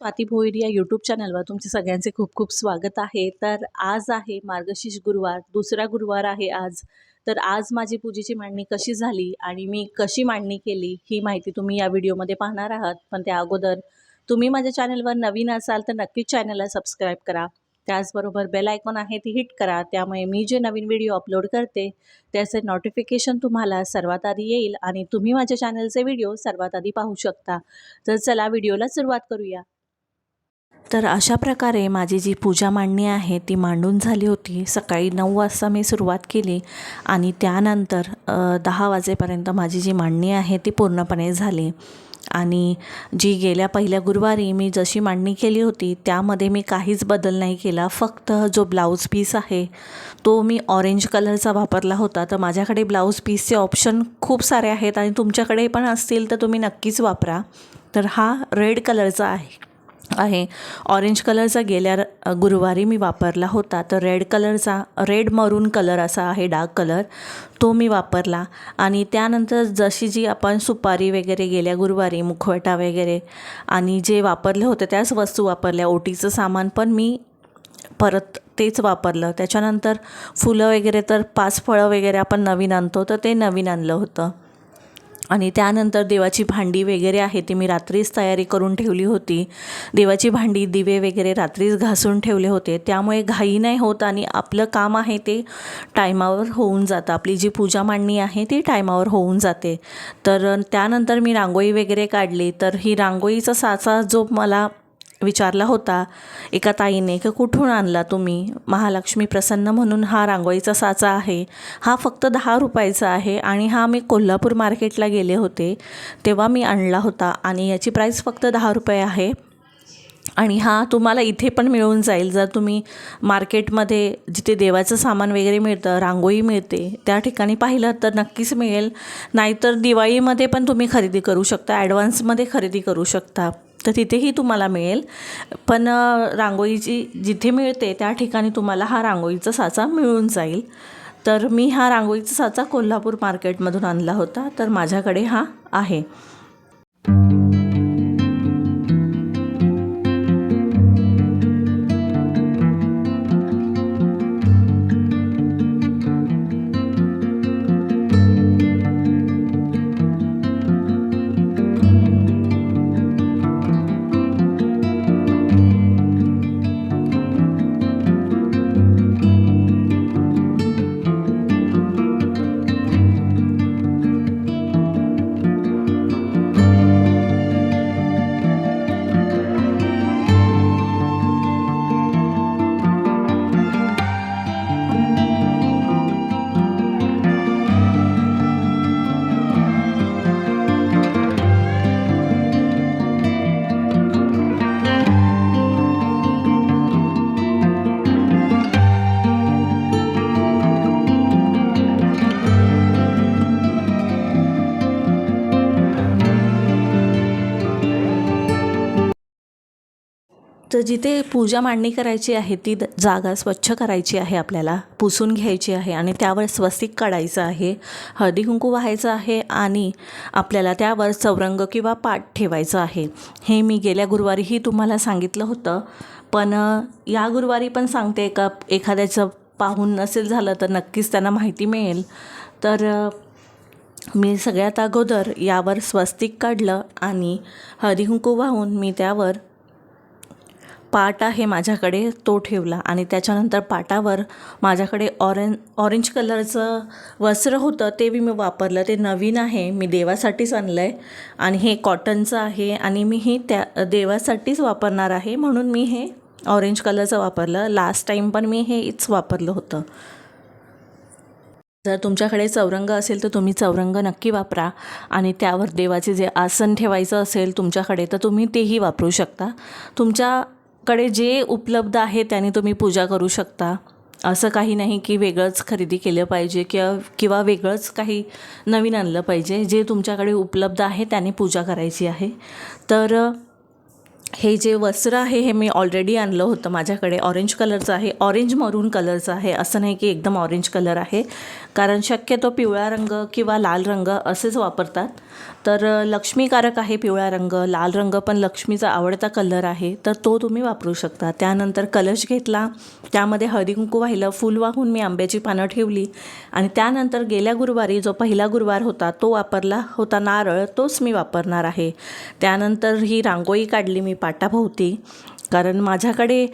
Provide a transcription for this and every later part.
स्वाती भोईर या यूट्यूब चॅनलवर तुमचे सगळ्यांचे खूप खूप स्वागत आहे. तर आज आहे मार्गशीर्ष गुरुवार दुसरा गुरुवार आहे आज. तर आज माझी पूजेची मांडणी कशी झाली आणि मी कशी मांडणी केली ही माहिती तुम्ही या व्हिडिओमध्ये पाहणार आहात. पण त्या अगोदर तुम्ही माझ्या चॅनलवर नवीन असाल तर नक्कीच चॅनलला सबस्क्राईब करा. त्याचबरोबर बेल आयकॉन आहे ती हिट करा. त्यामुळे मी जे नवीन व्हिडिओ अपलोड करते त्याचे नोटिफिकेशन तुम्हाला सर्वात आधी येईल आणि तुम्ही माझ्या चॅनलचे व्हिडिओ सर्वात आधी पाहू शकता. तर चला व्हिडिओला सुरुवात करूया. तर अशा प्रकारे माझी जी पूजा मांडणी आहे ती मांडून झाली होती. सकाळी नऊ वाजता मी सुरुवात केली आणि त्यानंतर दहा वाजेपर्यंत माझी जी मांडणी आहे ती पूर्णपणे झाली. आणि जी गेल्या पहिल्या गुरुवारी मी जशी मांडणी केली होती त्यामध्ये मी काहीच बदल नाही केला. फक्त जो ब्लाऊज पीस आहे तो मी ऑरेंज कलरचा वापरला होता. तर माझ्याकडे ब्लाऊज पीसचे ऑप्शन खूप सारे आहेत आणि तुमच्याकडे पण असतील तर तुम्ही नक्कीच वापरा. तर हा रेड कलरचा आहे. आहे. ऑरेंज कलरचा गेल्या गुरुवारी मी वापरला होता. तर रेड कलरचा रेड मरून कलर असा आहे डार्क कलर तो मी वापरला. आणि त्यानंतर जशी जी आपण सुपारी वगैरे गेल्या गुरुवारी मुखवटा वगैरे आणि जे वापरले होते त्याच वस्तू वापरल्या. ओटीचं सामान पण मी परत तेच वापरलं. त्याच्यानंतर फुलं वगैरे तर पाच फळं वगैरे आपण नवीन आणतो तर ते नवीन आणलं होतं. आणि त्यानंतर देवाची भांडी वगैरे आहे ती मी रात्रीच तयारी करून ठेवली होती. देवाची भांडी दिवे वगैरे रात्रीच घासून ठेवले होते. त्यामुळे घाई नाही होत आणि आपलं काम आहे ते टायमावर होऊन जातं. आपली जी पूजा मांडणी आहे ती टायमावर होऊन जाते. तर त्यानंतर मी रांगोळी वगैरे काढली. तर ही रांगोळीचा साचा जो मला विचारला होता एका ताईने की कुठून आणला तुम्ही? महालक्ष्मी प्रसन्न म्हणून हा रांगोळीचा साचा आहे. हा फक्त दहा रुपयाचा आहे आणि हा मी कोल्हापूर मार्केटला गेले होते. तेव्हा मी आणला होता आणि याची प्राईस फक्त दहा रुपये आहे. आणि हा तुम्हाला इथे पण मिळून जाईल. जर तुम्ही मार्केटमध्ये जिथे देवाचं सामान वगैरे मिळतं रांगोळी मिळते त्या ठिकाणी पाहिलं तर नक्कीच मिळेल. नाहीतर दिवाळीमध्ये पण तुम्ही खरेदी करू शकता ॲडव्हान्समध्ये खरेदी करू शकता. तर तिथेही तुम्हाला मिळेल. पण रांगोळीची जिथे मिळते त्या ठिकाणी तुम्हाला हा रांगोळीचा साचा मिळून जाईल. तर मी हा रांगोळीचा साचा कोल्हापूर मार्केटमधून आणला होता. तर माझ्याकडे हा आहे. तर जिथे पूजा मांडणी करायची आहे ती द- जागा स्वच्छ करायची आहे आपल्याला पुसून घ्यायची आहे आणि त्यावर स्वस्तिक काढायचं आहे हळदी कुंकू व्हायचं आहे आणि आपल्याला त्यावर चौरंग किंवा पाठ ठेवायचं आहे. हे मी गेल्या गुरुवारीही तुम्हाला सांगितलं होतं पण या गुरुवारी पण सांगते का एखाद्याचं पाहून नसेल झालं तर नक्कीच त्यांना माहिती मिळेल. तर मी सगळ्यात अगोदर यावर स्वस्तिक काढलं आणि हळदी कुंकू वाहून मी त्यावर पाट आहे माझ्याकडे तो ठेवला आणि त्याच्यानंतर पाटावर माझ्याकडे ऑरेंज ऑरेंज कलरचं वस्त्र होतं ते बी मी वापरलं. ते नवीन आहे. मी देवासाठीच आणलं आहे आणि हे कॉटनचं आहे आणि मी हे त्या देवासाठीच वापरणार आहे म्हणून मी हे ऑरेंज कलरचं वापरलं. लास्ट टाईम पण मी हेच वापरलं होतं. जर तुमच्याकडे चौरंग असेल तर तुम्ही चौरंग नक्की वापरा आणि त्यावर देवाचे जे आसन ठेवायचं असेल तुमच्याकडे तर तुम्ही तेही वापरू शकता. तुमच्या कडे जे उपलब्ध आहे त्याने तुम्ही पूजा करू शकता. असं काही नाही की वेगळंच खरेदी केलं पाहिजे किंवा किंवा वेगळंच काही नवीन आणलं पाहिजे. जे तुमच्याकडे उपलब्ध आहे त्याने पूजा करायची आहे. तर हे जे वस्त्र आहे हे मी ऑलरेडी आणलं होतं माझ्याकडे. ऑरेंज कलरचं आहे ऑरेंज मरून कलरचं आहे. असं नाही की एकदम ऑरेंज कलर आहे. कारण शक्यतो पिवळा रंग किंवा लाल रंग असेच वापरतात. तर लक्ष्मीकारक आहे पिवळा रंग लाल रंग पण लक्ष्मीचा आवडता कलर आहे. तर तो तुम्ही वापरू शकता. त्यानंतर कलश घेतला. त्यामध्ये हळदी वाहिलं फुल वाहून मी आंब्याची पानं ठेवली. आणि त्यानंतर गेल्या गुरुवारी जो पहिला गुरुवार होता तो वापरला होता नारळ. तोच मी वापरणार आहे. त्यानंतर ही रांगोळी काढली मी पाटाभोवती कारण माझ्याकडे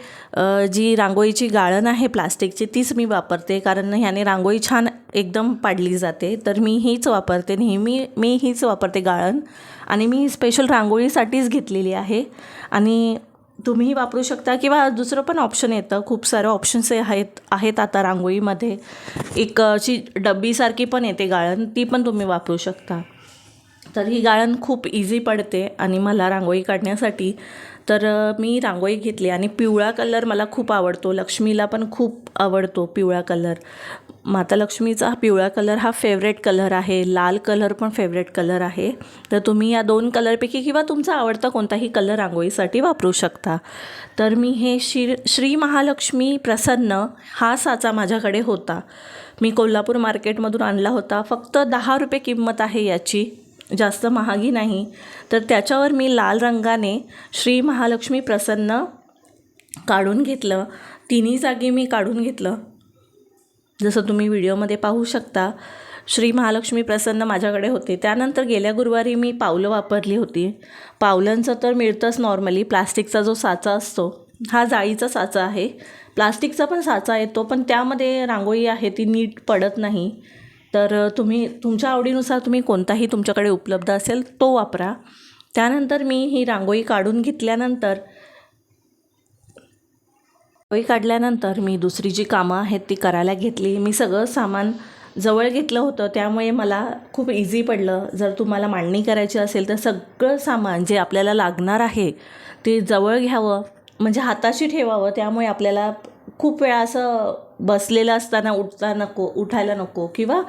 जी रांगोळीची गाळण आहे प्लास्टिकची तीच मी वापरते. कारण ह्याने रांगोळी छान एकदम पाडली जाते. तर मी हीच वापरते. नेहमी मी हीच वापरते गाळण. आणि मी स्पेशल रांगोळीसाठीच घेतलेली आहे. आणि तुम्हीही वापरू शकता किंवा दुसरं पण ऑप्शन येतं. खूप सारे ऑप्शन्स आहेत आहेत आता रांगोळीमध्ये. एक अशी डब्बीसारखी पण येते गाळण. ती पण तुम्ही वापरू शकता. तर ही गाळण खूप इझी पडते आणि मला रांगोळी काढण्यासाठी. तर मी रांगोळी घेतली आणि पिवळा कलर मला खूप आवडतो. लक्ष्मीला पण खूप आवडतो पिवळा कलर माता लक्ष्मीचा पिवळा कलर हा फेवरेट कलर आहे. लाल कलर पण फेवरेट कलर आहे. तर तुम्ही या दोन कलरपैकी किंवा तुमचा आवडता कोणताही कलर रांगोळीसाठी वापरू शकता. तर मी हे श्री श्री महालक्ष्मी प्रसन्न हा साचा माझ्याकडे होता. मी कोल्हापूर मार्केटमधून आणला होता. फक्त दहा रुपये किंमत आहे याची. जास्त महागी नाही. तर त्याच्यावर मी लाल रंगाने श्री महालक्ष्मी प्रसन्न काढून घेतलं. तिन्ही जागी मी काढून घेतलं. जसं तुम्ही व्हिडिओमध्ये पाहू शकता श्री महालक्ष्मी प्रसन्न माझ्याकडे होते. त्यानंतर गेल्या गुरुवारी मी पावलं वापरली होती. पावलांचं तर मिळतंच नॉर्मली प्लास्टिकचा जो साचा असतो हा जाळीचा साचा आहे. प्लास्टिकचा पण साचा येतो पण त्यामध्ये रांगोळी आहे ती नीट पडत नाही. तर तुम्ही तुमच्या आवडीनुसार तुम्ही कोणताही तुमच्याकडे उपलब्ध असेल तो वापरा. त्यानंतर मी ही रांगोळी काढून घेतल्यानंतर रांगोळी काढल्यानंतर मी दुसरी जी कामं आहेत ती करायला घेतली. मी सगळं सामान जवळ घेतलं होतं. त्यामुळे मला खूप इझी पडलं. जर तुम्हाला मांडणी करायची असेल तर सगळं सामान जे आपल्याला लागणार आहे ते जवळ घ्यावं. म्हणजे हाताशी ठेवावं. त्यामुळे आपल्याला खूप वेळा असं बसलेलं असताना उठता नको उठायला नको किंवा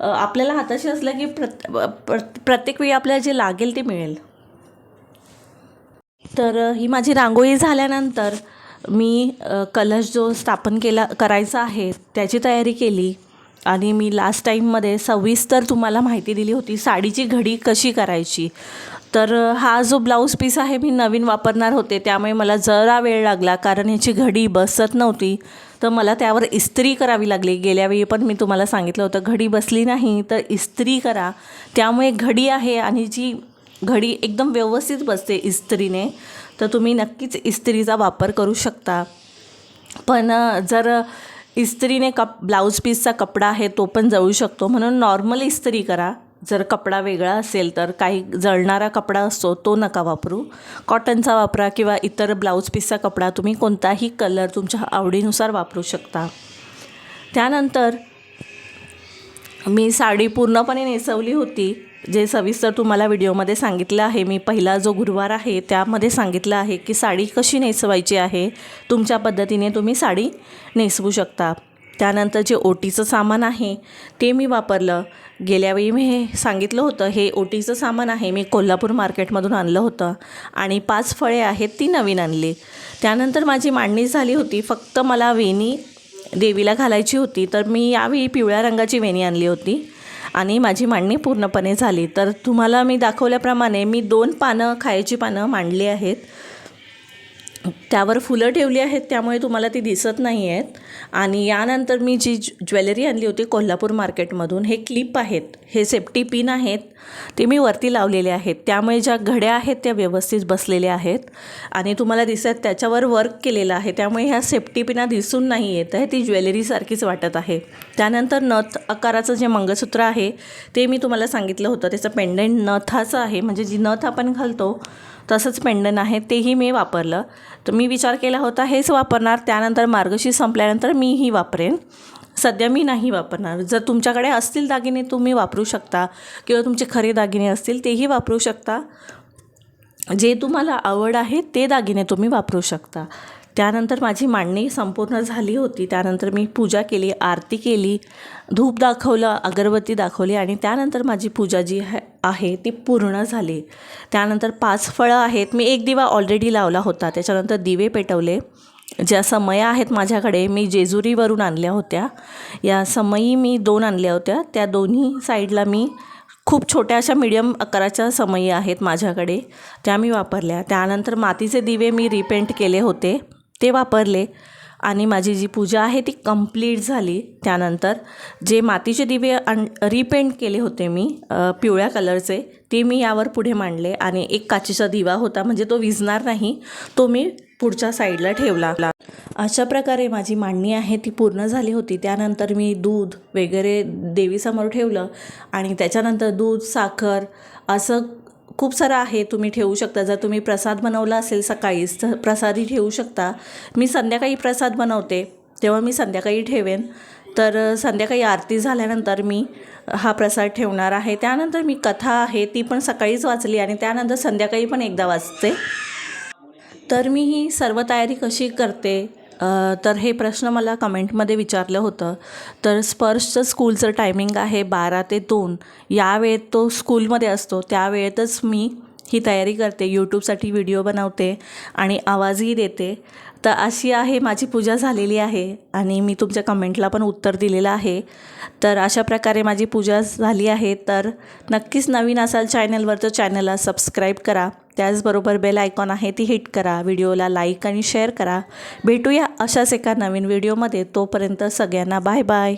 आपल्याला हाताशी असलं की प्रत प्र- प्रत्येक वेळी आपल्याला जे लागेल ते मिळेल. तर ही माझी रांगोळी झाल्यानंतर मी कलश जो स्थापन केला करायचा आहे त्याची तयारी केली. आणि मी लास्ट टाईममध्ये सविस्तर तुम्हाला माहिती दिली होती साडीची घडी कशी करायची. तर हा जो ब्लाऊज पीस आहे मी नवीन वापरणार होते त्यामुळे मला जरा वेळ लागला कारण ह्याची घडी बसत नव्हती. तर मला त्यावर इस्त्री करावी लागली. गेल्या वेळी पण मी तुम्हाला सांगितलं होतं घडी बसली नाही तर इस्त्री करा. त्यामुळे घडी आहे आणि जी घडी एकदम व्यवस्थित बसते इस्त्रीने तर तुम्ही नक्कीच इस्त्रीचा वापर करू शकता. पण जर इस्त्रीने कप ब्लाऊज पीसचा कपडा आहे तो पण जळू शकतो. म्हणून नॉर्मल इस्त्री करा. जर कपडा वेगळा असेल तर काही जळणारा कपडा असतो तो नका वापरू. कॉटनचा वापरा किंवा इतर ब्लाऊज पीसचा कपडा तुम्ही कोणताही कलर तुमच्या आवडीनुसार वापरू शकता. त्यानंतर मी साडी पूर्णपणे नेसवली होती जे सविस्तर तुम्हाला व्हिडिओमध्ये सांगितलं आहे. मी पहिला जो गुरुवार आहे त्यामध्ये सांगितलं आहे की साडी कशी नेसवायची आहे तुमच्या पद्धतीने तुम्ही साडी नेसवू शकता. त्यानंतर जे ओटीचं सामान आहे ते मी वापरलं. गेल्यावेळी मी हे सांगितलं होतं हे ओटीचं सामान आहे मी कोल्हापूर मार्केटमधून आणलं होतं आणि पाच फळे आहेत ती नवीन आणली. त्यानंतर माझी मांडणी झाली होती फक्त मला वेणी देवीला घालायची होती तर मी यावेळी पिवळ्या रंगाची वेणी आणली होती आणि माझी मांडणी पूर्णपणे झाली. तर तुम्हाला मी दाखवल्याप्रमाणे मी दोन पानं खायची पानं मांडली आहेत. त्यावर फुलं ठेवली आहेत त्यामुळे तुम्हाला ती दिसत नाही आहेत. आणि यानंतर मी जी ज्वेलरी आणली होती कोल्हापूर मार्केटमधून हे क्लिप आहेत. हे सेफ्टी पिन आहेत. ते मी वरती लावलेले आहेत. त्यामुळे ज्या घड्या आहेत त्या व्यवस्थित बसलेल्या आहेत. आणि तुम्हाला दिसत त्याच्यावर वर्क केलेलं आहे. त्यामुळे ह्या सेफ्टी पिना दिसून नाही येत आहे. ती ज्वेलरीसारखीच वाटत आहे. त्यानंतर नथ आकाराचं जे मंगळसूत्र आहे ते मी तुम्हाला सांगितलं होतं. त्याचं पेंडेंट नथाचं आहे. म्हणजे जी नथ आपण घालतो तसंच पेंडन आहे तेही मी वापरलं. तर मी विचार केला होता हेच वापरणार त्यानंतर मार्गशीर संपल्यानंतर मीही वापरेन. सध्या मी नाही वापरणार. जर तुमच्याकडे असतील दागिने तुम्ही वापरू शकता. किंवा तुमचे खरे दागिने असतील तेही वापरू शकता. जे तुम्हाला आवड आहे ते दागिने तुम्ही वापरू शकता. त्यानंतर माझी मांडणी संपूर्ण झाली होती. त्यानंतर मी पूजा केली आरती केली धूप दाखवलं अगरबत्ती दाखवली आणि त्यानंतर माझी पूजा जी आहे ती पूर्ण झाली. त्यानंतर पाच फळं आहेत. मी एक दिवा ऑलरेडी लावला होता. त्याच्यानंतर दिवे पेटवले. ज्या समया आहेत माझ्याकडे मी जेजुरीवरून आणल्या होत्या. या समयी मी दोन आणल्या होत्या. त्या दोन्ही साईडला मी खूप छोट्या अशा मिडियम आकाराच्या समयी आहेत माझ्याकडे. त्या मी वापरल्या. त्यानंतर मातीचे दिवे मी रिपेंट केले होते. ते वापरले आणि माझी जी पूजा आहे ती कंप्लीट झाली. त्यानंतर जे मातीचे दिवे अन रिपेंट केले होते मी पिवळ्या कलरचे ते मी यावर पुढे मांडले आणि एक काचेचा दिवा होता म्हणजे तो विजणार नाही तो मी पुढच्या साईडला ठेवला. अशा प्रकारे माझी मांडणी आहे ती पूर्ण झाली होती. त्यानंतर मी दूध वगैरे देवीसमोर ठेवलं आणि त्याच्यानंतर दूध साखर असं खूप सारं आहे तुम्ही ठेवू शकता. जर तुम्ही प्रसाद बनवला असेल सकाळीच तर प्रसादही ठेवू शकता. मी संध्याकाळी प्रसाद बनवते. तेव्हा मी संध्याकाळी ठेवेन. तर संध्याकाळी आरती झाल्यानंतर मी हा प्रसाद ठेवणार आहे. त्यानंतर मी कथा आहे ती पण सकाळीच वाचली आणि त्यानंतर संध्याकाळी पण एकदा वाचते. तर मी ही सर्व तयारी कशी करते? तर हे प्रश्न मला कमेंटमध्ये विचारलं होतं. तर स्पर्शचं स्कूलचं टायमिंग आहे बारा ते दोन. या वेळेत तो स्कूलमध्ये असतो. त्या वेळेतच मी ही तयारी करते. यूट्यूबसाठी व्हिडिओ बनवते आणि आवाजही देते. तर अशी आहे माझी पूजा झालेली आहे आणि मी तुमच्या कमेंटला पण उत्तर दिलेलं आहे. तर अशा प्रकारे माझी पूजा झाली आहे. तर नक्कीच नवीन असाल चॅनलवर तर चॅनलला सबस्क्राईब करा. त्याचबरोबर बेल आयकॉन आहे ती हिट करा. व्हिडिओला लाईक आणि शेअर करा. भेटूया अशाच एका नवीन व्हिडिओमध्ये. तोपर्यंत सगळ्यांना बाय बाय.